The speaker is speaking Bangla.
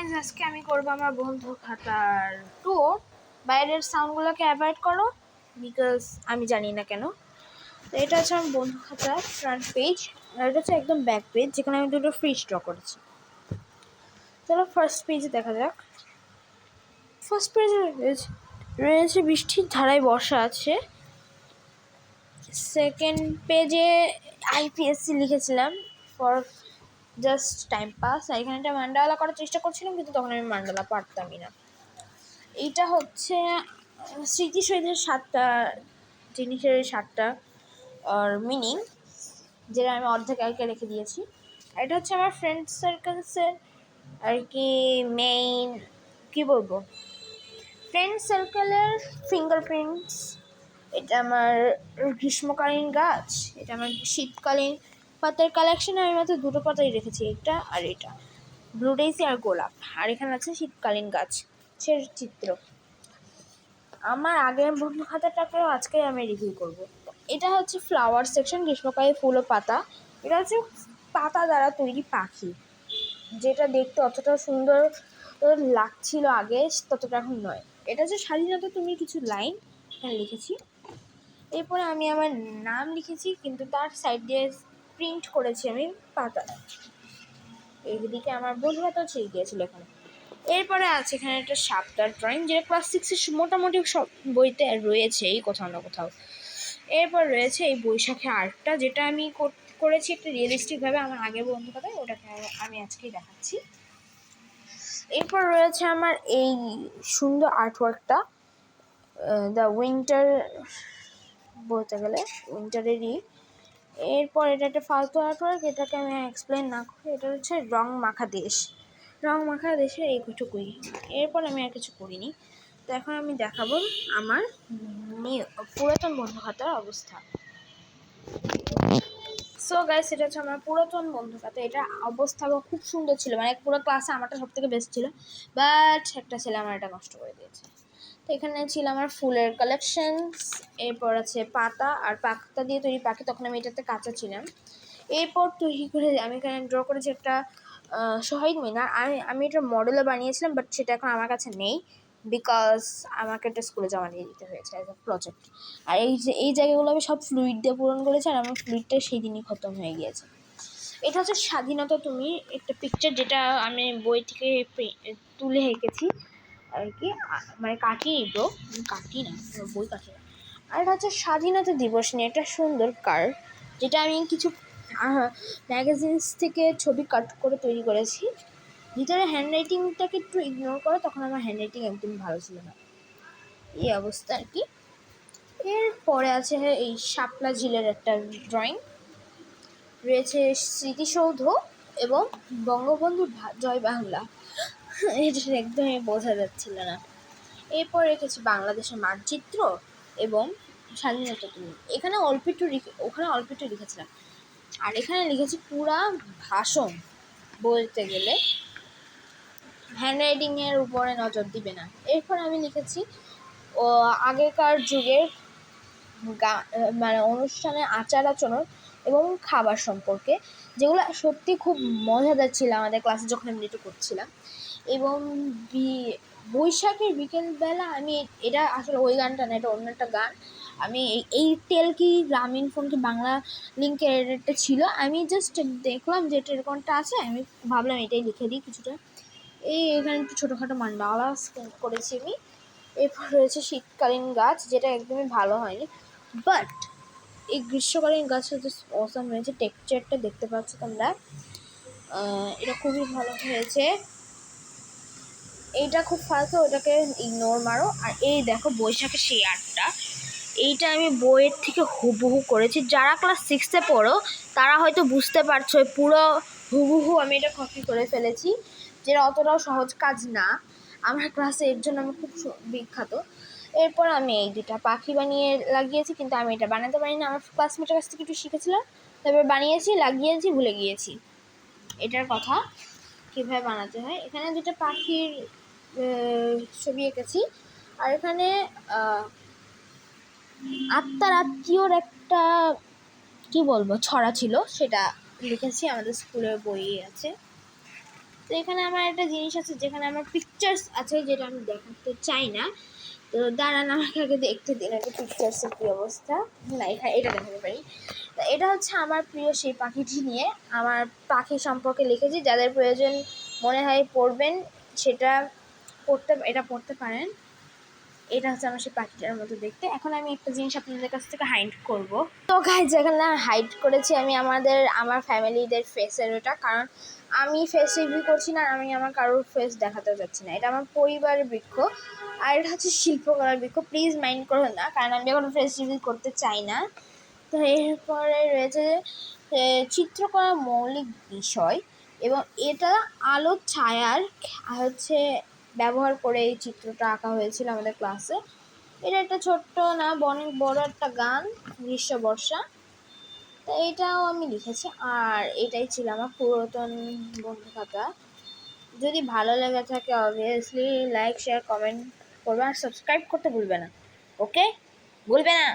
গাইজ আজকে আমি করব আমার বন্ধু খাতার ট্যুর বাইরের সাউন্ডগুলোকে অ্যাভয়েড করো বিকজ আমি জানি না কেন। তো এটা হচ্ছে আমার বন্ধু খাতার ফ্রন্ট পেজ আর এটা হচ্ছে একদম ব্যাক পেজ যেখানে আমি দুটো ফ্রিজ ড্র করেছি। চলো ফার্স্ট পেজে দেখা যাক। ফার্স্ট পেজে রয়েছে বৃষ্টির ধারায় বর্ষা আছে। সেকেন্ড পেজে আইপিএসসি লিখেছিলাম ফর জাস্ট টাইম পাস এখানে একটা মান্ডালা করার চেষ্টা করছিলাম, কিন্তু তখন আমি মান্ডালা পারতামই না। এইটা হচ্ছে স্মৃতিসৌধের সাতটা, জিনিসের সাতটা, আর মিনিং যেটা আমি অর্ধেক আগে রেখে দিয়েছি। আর এটা হচ্ছে আমার ফ্রেন্ড সার্কেলসের আর কি মেইন কী বলব? ফ্রেন্ড সার্কেলের ফিঙ্গারপ্রিন্টস এটা আমার গ্রীষ্মকালীন গাছ, এটা আমার শীতকালীন পাতার কালেকশন আমি মাত্র দুটো পাতাই রেখেছি এটা আর এটা। ব্লু ডেইসি আর গোলাপ। আর এখানে আছে শীতকালীন গাছ সে চিত্র। আমার আগের বন্ধু খাতাটাকেও আজকে আমি রিভিউ করব। এটা হচ্ছে ফ্লাওয়ার সেকশন গ্রীষ্মকালে ফুল ও পাতা। এটা হচ্ছে পাতা দ্বারা তৈরি পাখি। যেটা দেখতে অতটা সুন্দর লাগছিল আগে, ততটা এখন নয়। এটা হচ্ছে স্বাধীনতা তুমি কিছু লাইন এখানে লিখেছি। এরপরে আমি আমার নাম লিখেছি, কিন্তু তার সাইড দিয়ে প্রিন্ট করেছি আমি পাতা এইদিকে আমার বন্ধুরাতেও ছেড়ে গিয়েছিল এখানে। এরপরে আছে এখানে একটা সাপটার ড্রয়িং যেটা ক্লাস সিক্সের মোটামুটি সব বইতে রয়েছে, এই কোথাও না কোথাও। এরপর রয়েছে এই বৈশাখে আর্টটা, যেটা আমি করেছি একটা রিয়েলিস্টিকভাবে আমার আগের বন্ধু কথায়, ওটাকে আমি আজকেই দেখাচ্ছি। এরপর রয়েছে আমার এই সুন্দর আর্টওয়ার্কটা দ্য উইন্টার বলতে গেলে উইন্টারেরই এরপর এটা একটা ফালতু আর্টওয়ার্ক এটাকে আমি এক্সপ্লেন না করি, এটা হচ্ছে রং মাখা দেশ। রং মাখা দেশের এইটুকুই। এরপর আমি আর কিছু করিনি। তো এখন আমি দেখাবো আমার পুরাতন বন্ধু খাতার অবস্থা। সো গাইস এটা হচ্ছে আমার পুরাতন বন্ধু খাতা এটা অবস্থা খুব সুন্দর ছিল। মানে পুরো ক্লাসে আমারটা সব থেকে বেস্ট ছিল। বাট একটা ছেলে আমার এটা নষ্ট করে দিয়েছে। তো এখানে ছিল আমার ফুলের কালেকশনস এরপর আছে পাতা, আর পাতা দিয়ে তৈরি পাখি। তখন আমি এটাতে কাঁচা ছিলাম। এরপর তৈরি করে আমি এখানে ড্র করেছি একটা শহীদ মিনার। আমি আমি এটা মডেলও বানিয়েছিলাম বাট সেটা এখন আমার কাছে নেই। বিকজ আমাকে একটা স্কুলে জমা দিয়ে দিতে হয়েছে অ্যাজ এ প্রজেক্ট আর এই যে, এই জায়গাগুলো আমি সব ফ্লুইড দিয়ে পূরণ করেছি আর আমার ফ্লুইডটা সেই দিনই খতম হয়ে গিয়েছে। এটা হচ্ছে স্বাধীনতা তুমি একটা পিকচার যেটা আমি বই থেকে তুলে এঁকেছি, আর কি মানে কাটি ব্রো কাটি না বই কাটি না। আর এটা হচ্ছে স্বাধীনতা দিবস নিয়ে একটা সুন্দর কার যেটা আমি কিছু ম্যাগাজিনস থেকে ছবি কাট করে তৈরি করেছি। ভিতরে হ্যান্ড রাইটিংটাকে একটু ইগনোর করো তখন আমার হ্যান্ড রাইটিং একদম ভালো ছিল না। এই অবস্থা আর কি। এরপরে আছে এই শাপলা ঝিলের একটা ড্রয়িং রয়েছে স্মৃতিসৌধ এবং বঙ্গবন্ধু জয় বাংলা। এটা একদমই বোঝা যাচ্ছিল না। এরপর রেখেছি বাংলাদেশের মানচিত্র এবং স্বাধীনতা তুমি এখানে অল্প একটু ওখানে অল্প একটু লিখেছিলাম। আর এখানে লিখেছি পুরা ভাষণ বলতে গেলে। হ্যান্ডরাইটিংয়ের উপরে নজর দিবে না। এরপর আমি লিখেছি, ও আগেকার যুগের গা মানে অনুষ্ঠানে আচার আচরণ এবং খাবার সম্পর্কে, যেগুলো সত্যি খুব মজাদার ছিল আমাদের ক্লাসে যখন আমি এটা করছিলাম। এবং বৈশাখের বিকেলবেলা আমি এটা আসলে ওই গানটা না, এটা অন্য একটা গান। আমি এই টেল কি গ্রামীণ ফোন কি বাংলা লিঙ্কের ছিল। আমি জাস্ট দেখলাম যে এটা এরকমটা আছে, আমি ভাবলাম এটাই লিখে দিই কিছুটা। এই এখানে একটু ছোটোখাটো মান্ডালা করেছি আমি। এরপর রয়েছে শীতকালীন গাছ, যেটা একদমই ভালো হয়নি। বাট এই গ্রীষ্মকালীন গাছটা জাস্ট অসাম হয়েছে টেক্সচারটা দেখতে পাচ্ছ তোমরা। এটা খুবই ভালো হয়েছে। এইটা খুব ফালতু, ওটাকে ইগনোর মারো। আর এই দেখো বৈশাখের সেই আর্টটা এইটা আমি বইয়ের থেকে হুবহু করেছি। যারা ক্লাস সিক্সে পড়ো, তারা হয়তো বুঝতে পারছ পুরো হুবহু আমি এটা কপি করে ফেলেছি। যেটা অতটাও সহজ কাজ না। আমার ক্লাসে এর জন্য আমি খুব বিখ্যাত। এরপর আমি এই দুটা পাখি বানিয়ে লাগিয়েছি, কিন্তু আমি এটা বানাতে পারি না আমার ক্লাসমেটের কাছ থেকে একটু শিখেছিলাম, তারপর বানিয়েছি, লাগিয়েছি, ভুলে গিয়েছি। এটার কথা, কীভাবে বানাতে হয়। এখানে দুটো পাখির ছবি এঁকেছি। আর এখানে আত্মার আত্মীয়র একটা, কি বলব, ছড়া ছিল, সেটা লিখেছি। আমাদের স্কুলের বইয়ে আছে। তো এখানে আমার একটা জিনিস আছে, যেখানে আমার পিকচার্স আছে যেটা আমি দেখাতে চাই না। তো দাঁড়ান, আমাকে আগে দেখতে দিন, আগে পিকচার্সের কী অবস্থা। না এখানে এটা দেখাতে পারি। তো এটা হচ্ছে আমার প্রিয় সেই পাখিটি নিয়ে। আমার পাখি সম্পর্কে লিখেছি, যাদের প্রয়োজন মনে হয় পড়বেন, সেটা পড়তে, এটা পড়তে পারেন। এটা হচ্ছে আমার সেই পাখিটার মতো দেখতে। এখন আমি একটা জিনিস আপনাদের কাছ থেকে হাইড করব। তো গাই যেখানে হাইড করেছি আমি আমাদের, আমার ফ্যামিলিদের ফেসের ওটা কারণ আমি ফেস রিভিউ করছি না আমি আমার কারোর ফেস দেখাতেও যাচ্ছি না। এটা আমার পরিবারের বৃক্ষ। আর এটা হচ্ছে শিল্পকলার বৃক্ষ। প্লিজ মাইন্ড করবেন না, কারণ আমি এখন ফেস রিভিউ করতে চাই না। তো এরপরে রয়েছে চিত্রকলার মৌলিক বিষয়। এবং এটা আলো ছায়ার হচ্ছে ব্যবহার করে এই চিত্রটা আঁকা হয়েছিল আমাদের ক্লাসে এটা একটা ছোট্ট না অনেক বড় একটা গান, গ্রীষ্ম, বর্ষা। তো এটাও আমি লিখেছি। আর এটাই ছিল আমার পুরাতন বন্ধু খাতা যদি ভালো লেগে থাকে অবভিয়াসলি লাইক শেয়ার কমেন্ট করবে। আর সাবস্ক্রাইব করতে ভুলবে না। ওকে ভুলবে না।